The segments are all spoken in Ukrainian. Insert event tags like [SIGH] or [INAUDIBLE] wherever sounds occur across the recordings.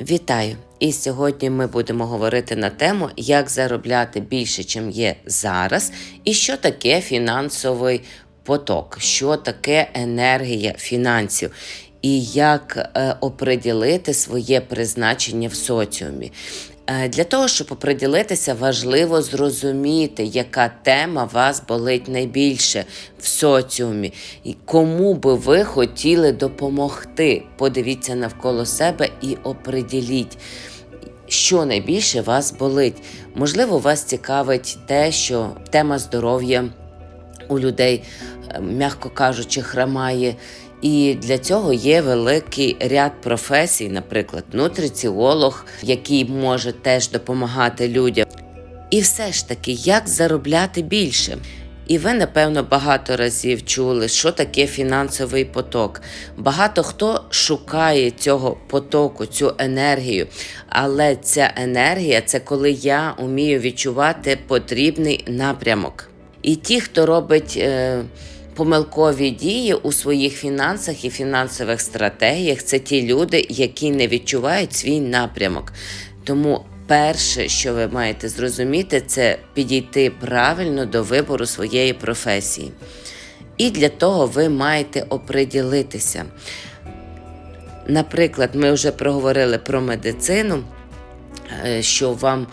Вітаю! І сьогодні ми будемо говорити на тему, як заробляти більше, чим є зараз, і що таке фінансовий поток, що таке енергія фінансів, і як е, оприділити своє призначення в соціумі. Е, Для того, щоб оприділитися, важливо зрозуміти, яка тема вас болить найбільше в соціумі, і кому би ви хотіли допомогти. Подивіться навколо себе і оприділіть, що найбільше вас болить. Можливо, вас цікавить те, що тема здоров'я у людей, м'яко кажучи, хромає. І для цього є великий ряд професій, наприклад, нутриціолог, який може теж допомагати людям. І все ж таки, як заробляти більше? І ви, напевно, багато разів чули, що таке фінансовий поток. Багато хто шукає цього потоку, цю енергію. Але ця енергія це коли я вмію відчувати потрібний напрямок. І ті, хто робить. Е- Помилкові дії у своїх фінансах і фінансових стратегіях це ті люди, які не відчувають свій напрямок. Тому перше, що ви маєте зрозуміти, це підійти правильно до вибору своєї професії. І для того ви маєте оприділитися. Наприклад, ми вже проговорили про медицину, е, що вам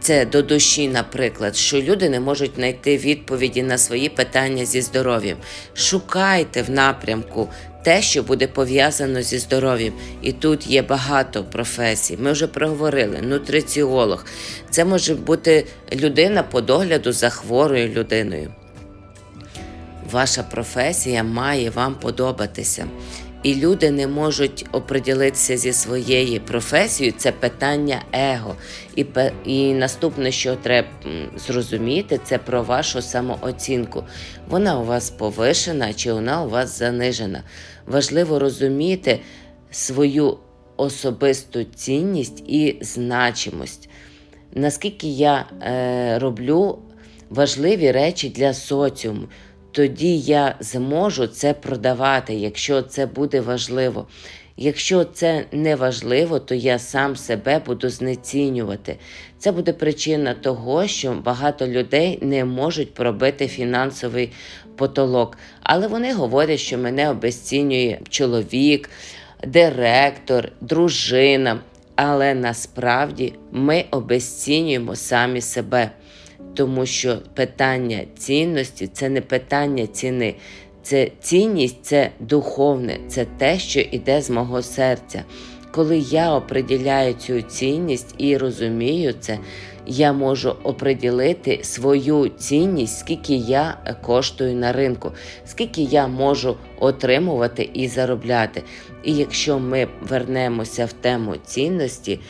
це до душі, наприклад, що люди не можуть знайти відповіді на свої питання зі здоров'ям. Шукайте в напрямку те, що буде пов'язано зі здоров'ям. І тут є багато професій. Ми вже проговорили: нутриціолог. Це може бути людина по догляду за хворою людиною. Ваша професія має вам подобатися. І люди не можуть оприділитися зі своєю професією, це питання его. І, і наступне, що треба зрозуміти, це про вашу самооцінку. Вона у вас повишена чи вона у вас занижена. Важливо розуміти свою особисту цінність і значимость. Наскільки я е, роблю важливі речі для соціуму тоді я зможу це продавати, якщо це буде важливо. Якщо це не важливо, то я сам себе буду знецінювати. Це буде причина того, що багато людей не можуть пробити фінансовий потолок. Але вони говорять, що мене обесцінює чоловік, директор, дружина. Але насправді ми обесцінюємо самі себе тому що питання цінності це не питання ціни. Це цінність, це духовне, це те, що йде з мого серця. Коли я оприділяю цю цінність і розумію це, я можу оприділити свою цінність, скільки я коштую на ринку, скільки я можу отримувати і заробляти. І якщо ми вернемося в тему цінності,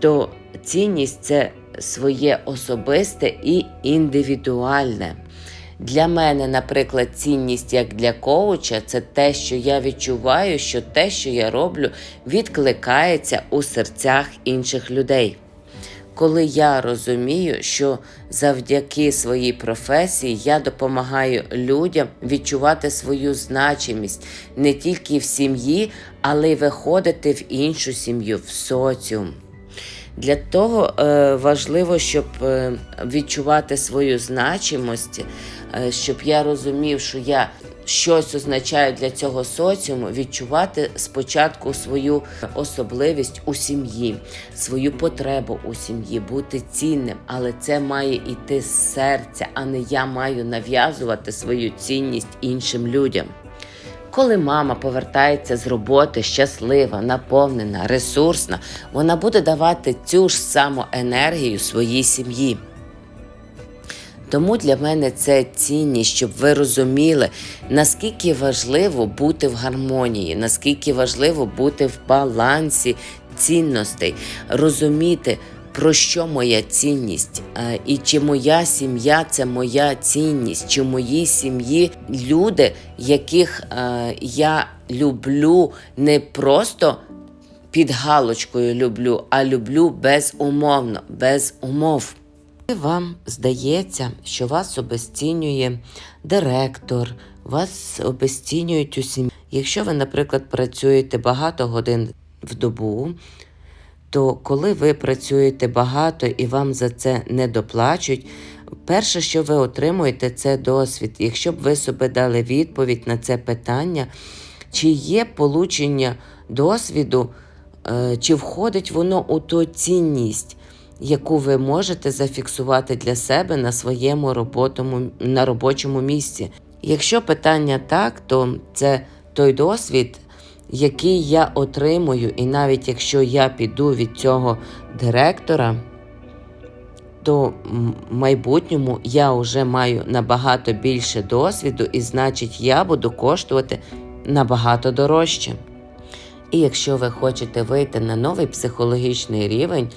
то цінність це своє особисте і індивідуальне. Для мене, наприклад, цінність як для коуча це те, що я відчуваю, що те, що я роблю, відкликається у серцях інших людей. Коли я розумію, що завдяки своїй професії я допомагаю людям відчувати свою значимість не тільки в сім'ї, але й виходити в іншу сім'ю, в соціум. Для того е, важливо, щоб е, відчувати свою значимость, е, щоб я розумів, що я щось означаю для цього соціуму, відчувати спочатку свою особливість у сім'ї, свою потребу у сім'ї, бути цінним, але це має йти з серця, а не я маю нав'язувати свою цінність іншим людям. Коли мама повертається з роботи щаслива, наповнена, ресурсна, вона буде давати цю ж саму енергію своїй сім'ї. Тому для мене це цінність, щоб ви розуміли, наскільки важливо бути в гармонії, наскільки важливо бути в балансі цінностей, розуміти, про що моя цінність, е, і чи моя сім'я це моя цінність, чи в моїй сім'ї люди, яких е, я люблю не просто під галочкою люблю, а люблю безумовно, без умов. Вам здається, що вас обесцінює директор, вас обесцінюють у сім'ї. Якщо ви, наприклад, працюєте багато годин в добу, то коли ви працюєте багато і вам за це не доплачуть, перше, що ви отримуєте, це досвід. Якщо б ви собі дали відповідь на це питання, чи є получення досвіду, е, чи входить воно у ту цінність, яку ви можете зафіксувати для себе на своєму роботому, на робочому місці. Якщо питання так, то це той досвід, який я отримую, і навіть якщо я піду від цього директора, то в майбутньому я вже маю набагато більше досвіду, і значить, я буду коштувати набагато дорожче. І якщо ви хочете вийти на новий психологічний рівень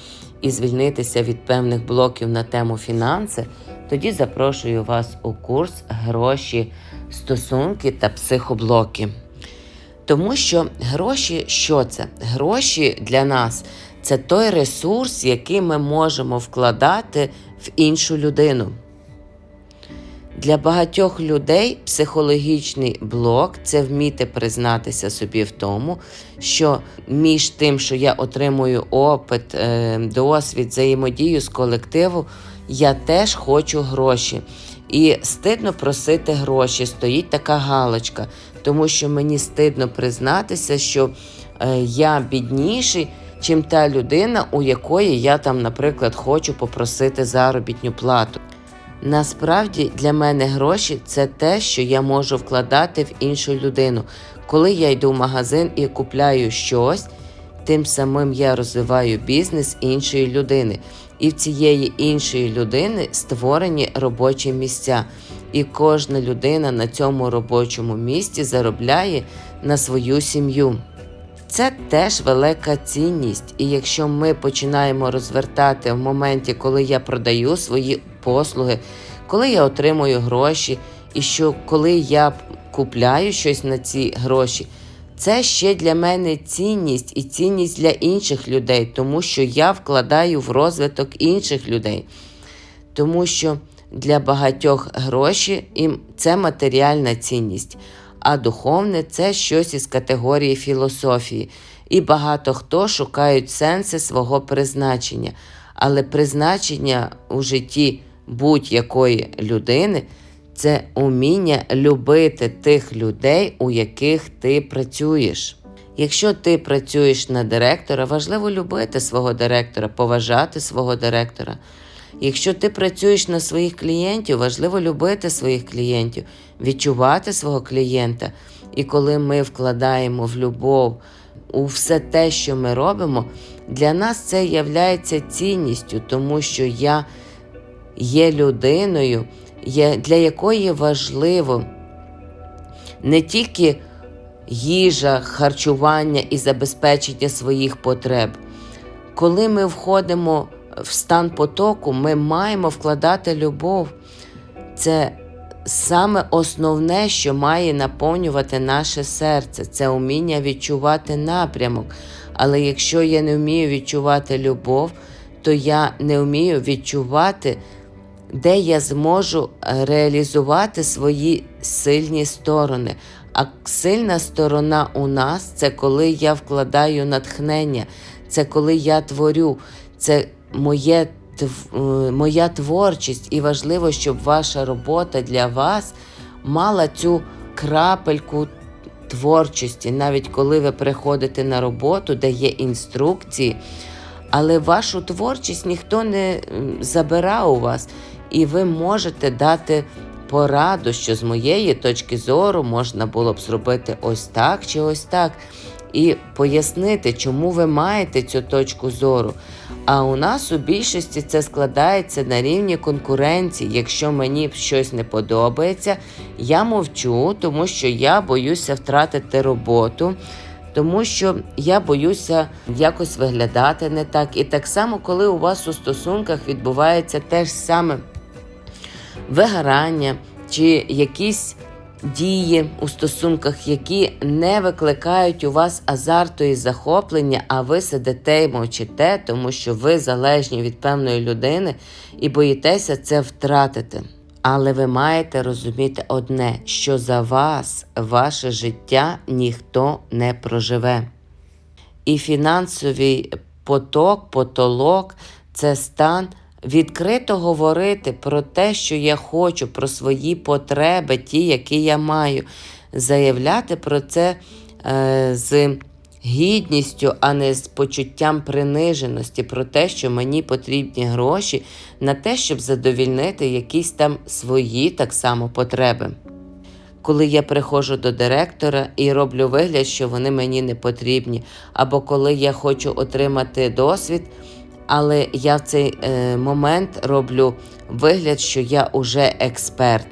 і звільнитися від певних блоків на тему фінанси, тоді запрошую вас у курс гроші, стосунки та психоблоки. Тому що гроші, що це? Гроші для нас це той ресурс, який ми можемо вкладати в іншу людину. Для багатьох людей психологічний блок це вміти признатися собі в тому, що між тим, що я отримую опит, е, досвід, взаємодію з колективу, я теж хочу гроші. І стидно просити гроші, стоїть така галочка, тому що мені стидно признатися, що е, я бідніший, чим та людина, у якої я там, наприклад, хочу попросити заробітну плату. Насправді для мене гроші це те, що я можу вкладати в іншу людину. Коли я йду в магазин і купляю щось, тим самим я розвиваю бізнес іншої людини. І в цієї іншої людини створені робочі місця. І кожна людина на цьому робочому місці заробляє на свою сім'ю. Це теж велика цінність. І якщо ми починаємо розвертати в моменті, коли я продаю свої послуги, коли я отримую гроші, і що коли я купляю щось на ці гроші, це ще для мене цінність і цінність для інших людей, тому що я вкладаю в розвиток інших людей. Тому що для багатьох гроші це матеріальна цінність, а духовне це щось із категорії філософії. І багато хто шукають сенси свого призначення. Але призначення у житті будь-якої людини це уміння любити тих людей, у яких ти працюєш. Якщо ти працюєш на директора, важливо любити свого директора, поважати свого директора. Якщо ти працюєш на своїх клієнтів, важливо любити своїх клієнтів, відчувати свого клієнта. І коли ми вкладаємо в любов у все те, що ми робимо, для нас це є цінністю, тому що я є людиною, для якої важливо не тільки їжа, харчування і забезпечення своїх потреб. Коли ми входимо в стан потоку, ми маємо вкладати любов. Це саме основне, що має наповнювати наше серце, це уміння відчувати напрямок. Але якщо я не вмію відчувати любов, то я не вмію відчувати де я зможу реалізувати свої сильні сторони. А сильна сторона у нас це коли я вкладаю натхнення, це коли я творю, це моє, е, моя творчість. І важливо, щоб ваша робота для вас мала цю крапельку творчості, навіть коли ви приходите на роботу, де є інструкції. Але вашу творчість ніхто не забирав у вас і ви можете дати пораду, що з моєї точки зору можна було б зробити ось так чи ось так. І пояснити, чому ви маєте цю точку зору. А у нас у більшості це складається на рівні конкуренції. Якщо мені щось не подобається, я мовчу, тому що я боюся втратити роботу, тому що я боюся якось виглядати не так. І так само, коли у вас у стосунках відбувається те ж саме вигорання чи якісь дії у стосунках, які не викликають у вас азарту і захоплення, а ви сидите і мовчите, тому що ви залежні від певної людини і боїтеся це втратити. Але ви маєте розуміти одне, що за вас ваше життя ніхто не проживе. І фінансовий поток, потолок це стан відкрито говорити про те, що я хочу, про свої потреби, ті, які я маю, заявляти про це е, з гідністю, а не з почуттям приниженості, про те, що мені потрібні гроші на те, щоб задовільнити якісь там свої так само потреби. Коли я приходжу до директора і роблю вигляд, що вони мені не потрібні, або коли я хочу отримати досвід, але я в цей е, момент роблю вигляд, що я уже експерт.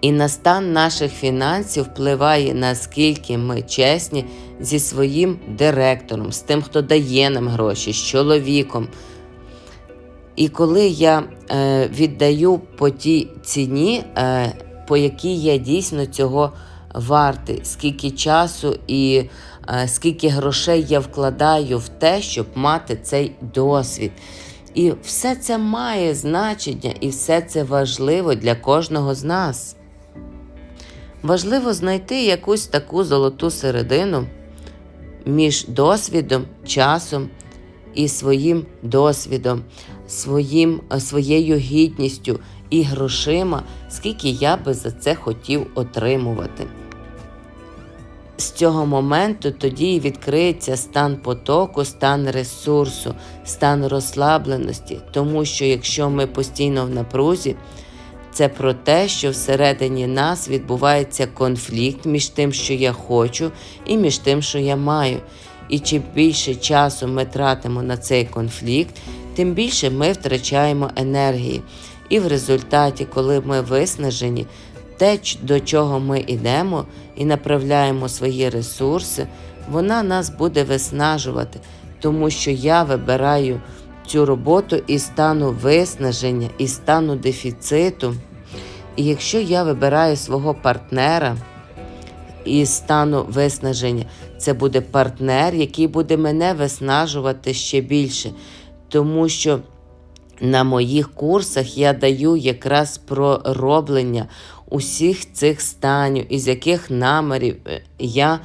І на стан наших фінансів впливає, наскільки ми чесні зі своїм директором, з тим, хто дає нам гроші, з чоловіком. І коли я е, віддаю по тій ціні, е, по якій я дійсно цього вартий, скільки часу і е, скільки грошей я вкладаю в те, щоб мати цей досвід. І все це має значення, і все це важливо для кожного з нас. Важливо знайти якусь таку золоту середину між досвідом, часом і своїм досвідом, своїм, своєю гідністю і грошима, скільки я би за це хотів отримувати. З цього моменту тоді відкриється стан потоку, стан ресурсу, стан розслабленості, тому що якщо ми постійно в напрузі, це про те, що всередині нас відбувається конфлікт між тим, що я хочу, і між тим, що я маю. І чим більше часу ми тратимо на цей конфлікт, тим більше ми втрачаємо енергії. І в результаті, коли ми виснажені, те, до чого ми йдемо і направляємо свої ресурси, вона нас буде виснажувати, тому що я вибираю цю роботу із стану виснаження, із стану дефіциту. І якщо я вибираю свого партнера із стану виснаження, це буде партнер, який буде мене виснажувати ще більше, тому що на моїх курсах я даю якраз про роблення усіх цих станів, із яких намірів я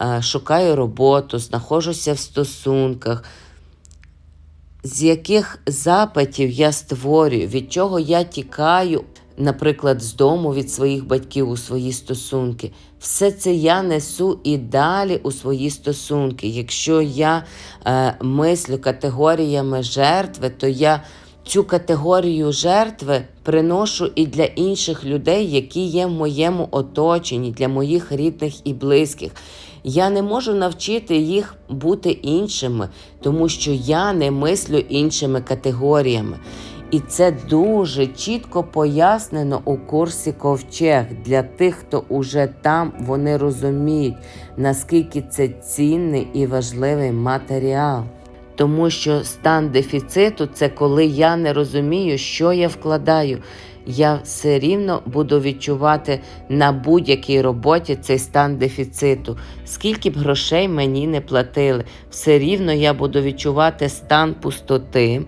е, шукаю роботу, знаходжуся в стосунках, з яких запитів я створюю, від чого я тікаю, наприклад, з дому від своїх батьків у свої стосунки. Все це я несу і далі у свої стосунки. Якщо я е, мислю категоріями жертви, то я цю категорію жертви приношу і для інших людей, які є в моєму оточенні, для моїх рідних і близьких. Я не можу навчити їх бути іншими, тому що я не мислю іншими категоріями. І це дуже чітко пояснено у курсі ковчег. Для тих, хто уже там, вони розуміють, наскільки це цінний і важливий матеріал. Тому що стан дефіциту це коли я не розумію, що я вкладаю. Я все рівно буду відчувати на будь-якій роботі цей стан дефіциту. Скільки б грошей мені не платили, все рівно я буду відчувати стан пустоти.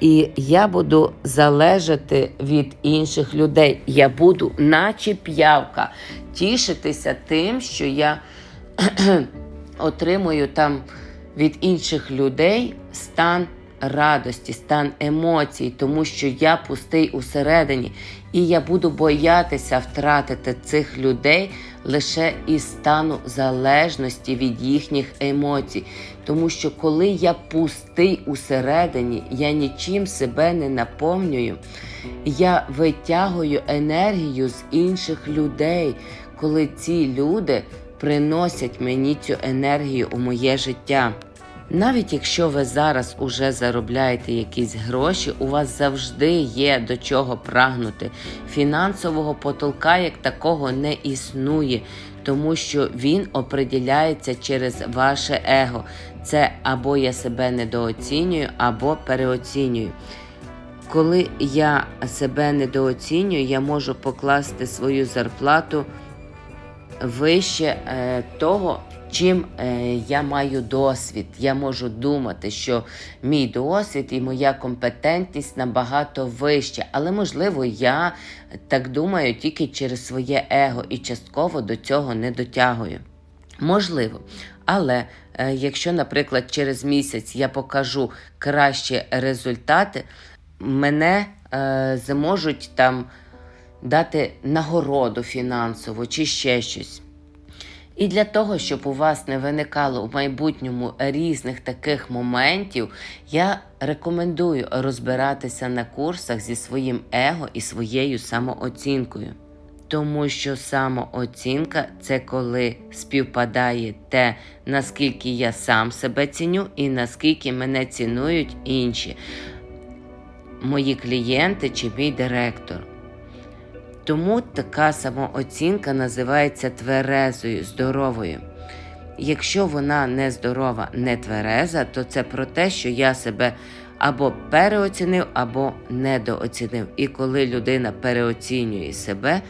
І я буду залежати від інших людей. Я буду, наче п'явка, тішитися тим, що я [CLEARS THROAT] отримую там від інших людей стан радості, стан емоцій, тому що я пустий усередині, і я буду боятися втратити цих людей лише із стану залежності від їхніх емоцій. Тому що коли я пустий усередині, я нічим себе не наповнюю, я витягую енергію з інших людей, коли ці люди приносять мені цю енергію у моє життя. Навіть якщо ви зараз уже заробляєте якісь гроші, у вас завжди є до чого прагнути. Фінансового потолка як такого не існує, тому що він определяється через ваше его. Це або я себе недооцінюю, або переоцінюю. Коли я себе недооцінюю, я можу покласти свою зарплату вище е, того, чим е, я маю досвід. Я можу думати, що мій досвід і моя компетентність набагато вища. Але, можливо, я так думаю тільки через своє его і частково до цього не дотягую. Можливо. Але е, якщо, наприклад, через місяць я покажу кращі результати, мене е, зможуть там дати нагороду фінансову чи ще щось. І для того, щоб у вас не виникало в майбутньому різних таких моментів, я рекомендую розбиратися на курсах зі своїм его і своєю самооцінкою. Тому що самооцінка це коли співпадає те, наскільки я сам себе ціню, і наскільки мене цінують інші, мої клієнти чи мій директор. Тому така самооцінка називається тверезою, здоровою. Якщо вона не здорова, не твереза, то це про те, що я себе або переоцінив, або недооцінив. І коли людина переоцінює себе,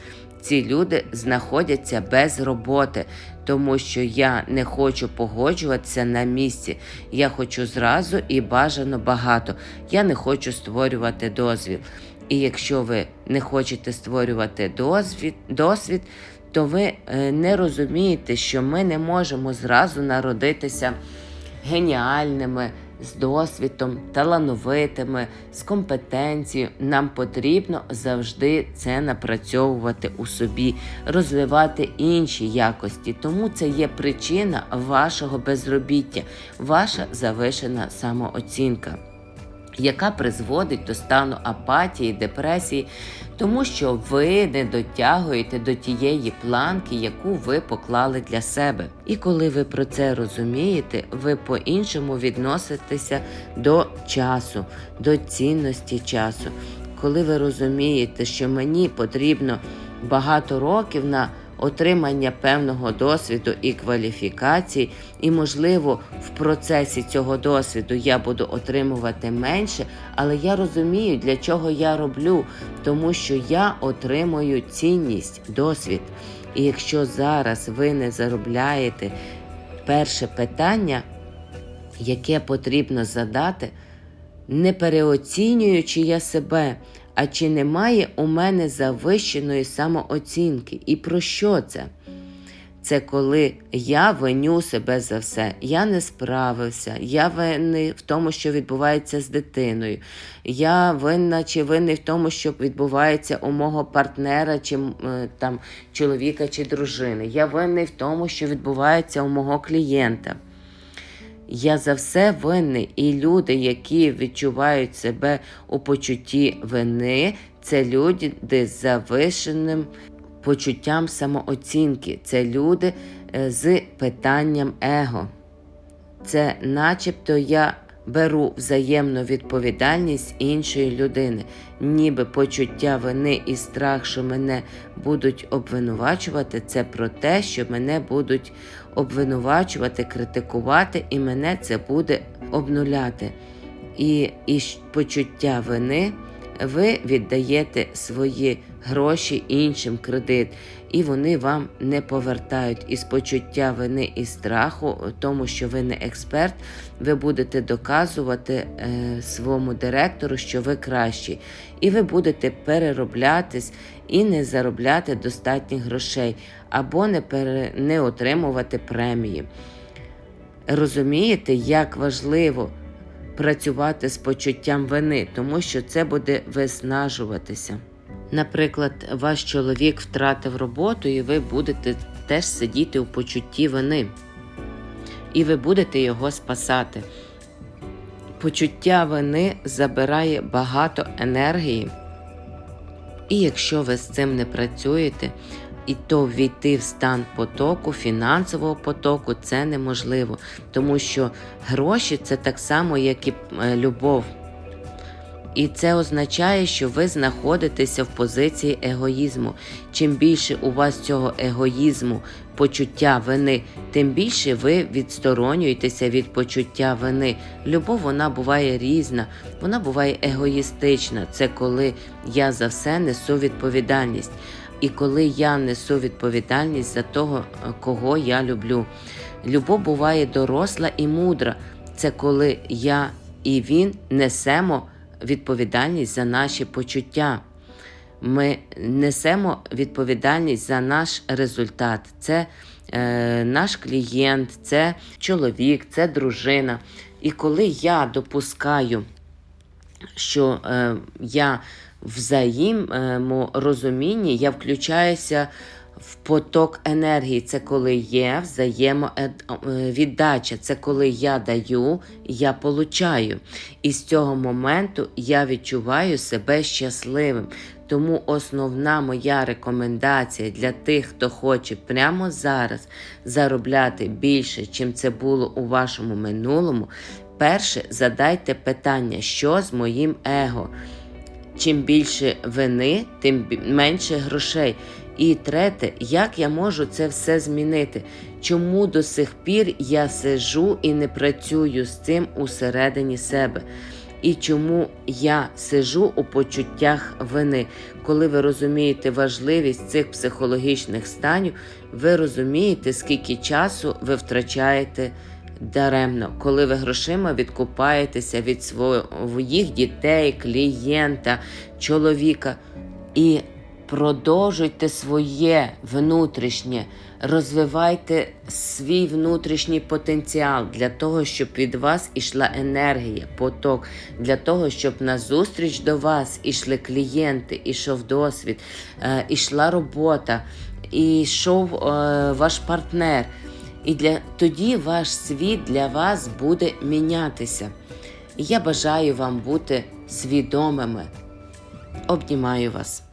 ці люди знаходяться без роботи, тому що я не хочу погоджуватися на місці. Я хочу зразу і бажано багато. Я не хочу створювати дозвіл. І якщо ви не хочете створювати досвід, досвід то ви е, не розумієте, що ми не можемо зразу народитися геніальними, з досвідом, талановитими, з компетенцією. Нам потрібно завжди це напрацьовувати у собі, розвивати інші якості. Тому це є причина вашого безробіття, ваша завишена самооцінка яка призводить до стану апатії, депресії, тому що ви не дотягуєте до тієї планки, яку ви поклали для себе. І коли ви про це розумієте, ви по-іншому відноситеся до часу, до цінності часу. Коли ви розумієте, що мені потрібно багато років на отримання певного досвіду і кваліфікацій, і, можливо, в процесі цього досвіду я буду отримувати менше, але я розумію, для чого я роблю, тому що я отримую цінність, досвід. І якщо зараз ви не заробляєте перше питання, яке потрібно задати, не переоцінюючи я себе, а чи немає у мене завищеної самооцінки? І про що це? Це коли я виню себе за все, я не справився, я винний в тому, що відбувається з дитиною. Я винна чи винний в тому, що відбувається у мого партнера, чи е, там чоловіка чи дружини. Я винний в тому, що відбувається у мого клієнта. Я за все винний, і люди, які відчувають себе у почутті вини, це люди з завишеним почуттям самооцінки, це люди е, з питанням его. Це начебто я беру взаємну відповідальність іншої людини, ніби почуття вини і страх, що мене будуть обвинувачувати, це про те, що мене будуть обвинувачувати, критикувати, і мене це буде обнуляти. І, і почуття вини ви віддаєте свої гроші іншим кредит, і вони вам не повертають. Із почуття вини і страху, тому що ви не експерт, ви будете доказувати е, своєму директору, що ви кращий, і ви будете перероблятись і не заробляти достатніх грошей, або не, пере, не отримувати премії. Розумієте, як важливо працювати з почуттям вини, тому що це буде виснажуватися. Наприклад, ваш чоловік втратив роботу, і ви будете теж сидіти у почутті вини, і ви будете його спасати. Почуття вини забирає багато енергії, і якщо ви з цим не працюєте, і то війти в стан потоку, фінансового потоку це неможливо, тому що гроші це так само, як і е, любов. І це означає, що ви знаходитеся в позиції егоїзму. Чим більше у вас цього егоїзму, почуття вини, тим більше ви відсторонюєтеся від почуття вини. Любов вона буває різна, вона буває егоїстична. Це коли я за все несу відповідальність. І коли я несу відповідальність за того, кого я люблю. Любов буває доросла і мудра. Це коли я і він несемо відповідальність за наші почуття. Ми несемо відповідальність за наш результат. Це е, наш клієнт, це чоловік, це дружина. І коли я допускаю що е, я взаєморозумінні, я включаюся в поток енергії. Це коли є взаємовіддача. Це коли я даю, я получаю. І з цього моменту я відчуваю себе щасливим. Тому основна моя рекомендація для тих, хто хоче прямо зараз заробляти більше, чим це було у вашому минулому. Перше, задайте питання, що з моїм его. Чим більше вини, тим менше грошей. І третє, як я можу це все змінити? Чому до сих пір я сижу і не працюю з цим усередині себе? І чому я сижу у почуттях вини? Коли ви розумієте важливість цих психологічних станів, ви розумієте, скільки часу ви втрачаєте даремно, коли ви грошима відкупаєтеся від своїх дітей, клієнта, чоловіка. І продовжуйте своє внутрішнє, розвивайте свій внутрішній потенціал для того, щоб від вас ішла енергія, поток, для того, щоб назустріч до вас ішли клієнти, ішов досвід, е, ішла робота, ішов е, ваш партнер. І для тоді ваш світ для вас буде мінятися. Я бажаю вам бути свідомими. Обнімаю вас.